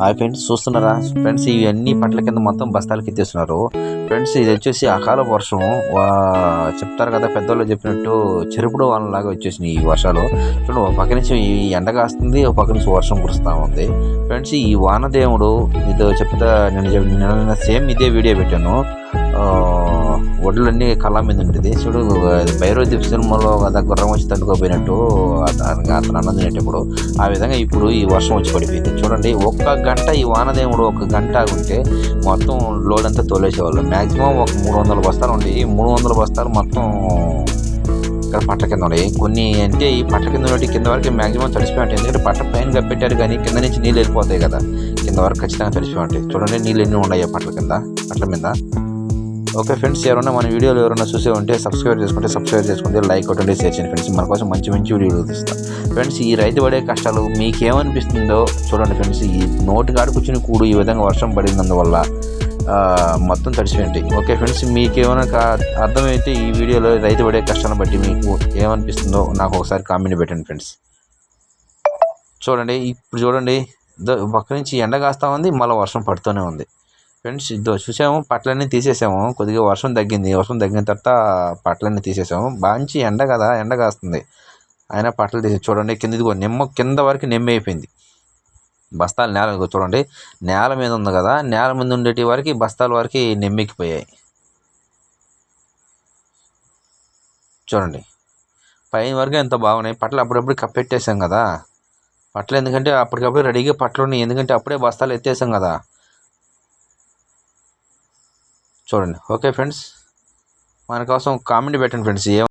Hi friends చూస్తున్నారా? Friends ఇవన్నీ పట్ల కింద మొత్తం బస్తాలకి ఎత్తేస్తున్నారు ఫ్రెండ్స్ ఇది వచ్చేసి అకాల వర్షం. వా- చెప్తారు కదా పెద్దోళ్ళు చెప్పినట్టు చెరుపుడు వానలాగా వచ్చేసినాయి ఈ వర్షాలు. చూడండి ఒక పక్క నుంచి ఈ ఎండ కాస్తుంది ఒక పక్క నుంచి వర్షం కురుస్తూ ఉంది. ఫ్రెండ్స్ ఈ వానదేవుడు ఇదో చెప్తా నేను సేమ్ ఇదే వీడియో పెట్టాను. ఒడ్లన్నీ కళ్ళ మీద ఉంటుంది చూడు భైరవ దీప్ సినిమాలో కదా గుర్రం వచ్చి తట్టుకోపోయినట్టు అతను అతను అన్నదినేటప్పుడు ఆ విధంగా ఇప్పుడు ఈ వర్షం వచ్చి పడిపోయింది. చూడండి ఒక్క గంట ఈ వానదేవుడు ఒక గంట ఉంటే మొత్తం లోడ్ అంతా తోలేసేవాళ్ళు. మ్యాక్సిమం ఒక మూడు వందల బస్తాలు ఉండి మూడు వందల బస్తాలు మొత్తం ఇక్కడ పట్ల కింద ఉన్నాయి. కొన్ని అంటే ఈ పట్ల కింద ఉన్నట్టు కింద వరకు మ్యాక్సిమం తడిసిపోయి ఉంటాయి. ఎందుకంటే పట్ల పైన కప్పెట్టారు కానీ కింద నుంచి నీళ్ళు వెళ్ళిపోతాయి కదా. కింద వరకు ఖచ్చితంగా తడిసిపోయి ఉంటాయి. చూడండి నీళ్ళు ఎన్ని ఉన్నాయి పట్ల కింద పట్ల మీద? ఓకే ఫ్రెండ్స్ ఎవరైనా మన వీడియోలు ఎవరైనా చూసే ఉంటే సబ్స్క్రైబ్ చేసుకుంటే సబ్స్క్రైబ్ చేసుకుంటే లైక్ కొట్టండి షేర్ చేయండి ఫ్రెండ్స్. మన కోసం మంచి మంచి వీడియోలు తీస్తాం. ఫ్రెండ్స్ ఈ రైతు పడే కష్టాలు మీకేమనిపిస్తుందో చూడండి ఫ్రెండ్స్. ఈ నోటి కాడ కూర్చుని కూడు ఈ విధంగా వర్షం పడినందువల్ల మొత్తం తడిసిపోయింటాయి ఓకే ఫ్రెండ్స్ మీకేమైనా కా- అర్థమైతే ఈ వీడియోలో రైతు పడే కష్టాలను బట్టి మీకు ఏమనిపిస్తుందో నాకు ఒకసారి కామెంట్ పెట్టండి ఫ్రెండ్స్. చూడండి ఇప్పుడు చూడండి ఒక పక్క నుంచి ఎండ కాస్తూ ఉంది మళ్ళీ వర్షం పడుతూనే ఉంది. ఫ్రెండ్స్ ఇద్దో చూసాము పట్లన్నీ తీసేసాము. కొద్దిగా వర్షం తగ్గింది. వర్షం తగ్గిన తర్వాత పట్లన్నీ తీసేసాము. మంచి ఎండ కదా ఎండ కాస్తుంది. అయినా పట్టలు తీసి చూడండి కింద ఇదిగో నిమ్మ కింద వరకు నిమ్మ అయిపోయింది. బస్తాలు నేల చూడండి. నేల మీద ఉంది కదా నేల మీద ఉండేటి వరకు బస్తాల వరకు నిమ్మెక్కిపోయాయి. చూడండి. పైన వరకు ఎంత బాగున్నాయి. పట్టలు అప్పుడప్పుడు కప్పెట్టేసాం కదా. పట్టలు ఎందుకంటే అప్పటికప్పుడు రెడీగా పట్టలు ఉన్నాయి. ఎందుకంటే అప్పుడే బస్తాలు ఎత్తేసాం కదా. చూడండి. ఓకే ఫ్రెండ్స్ మన కోసం కామెంట్ పెట్టండి ఫ్రెండ్స్ ఏం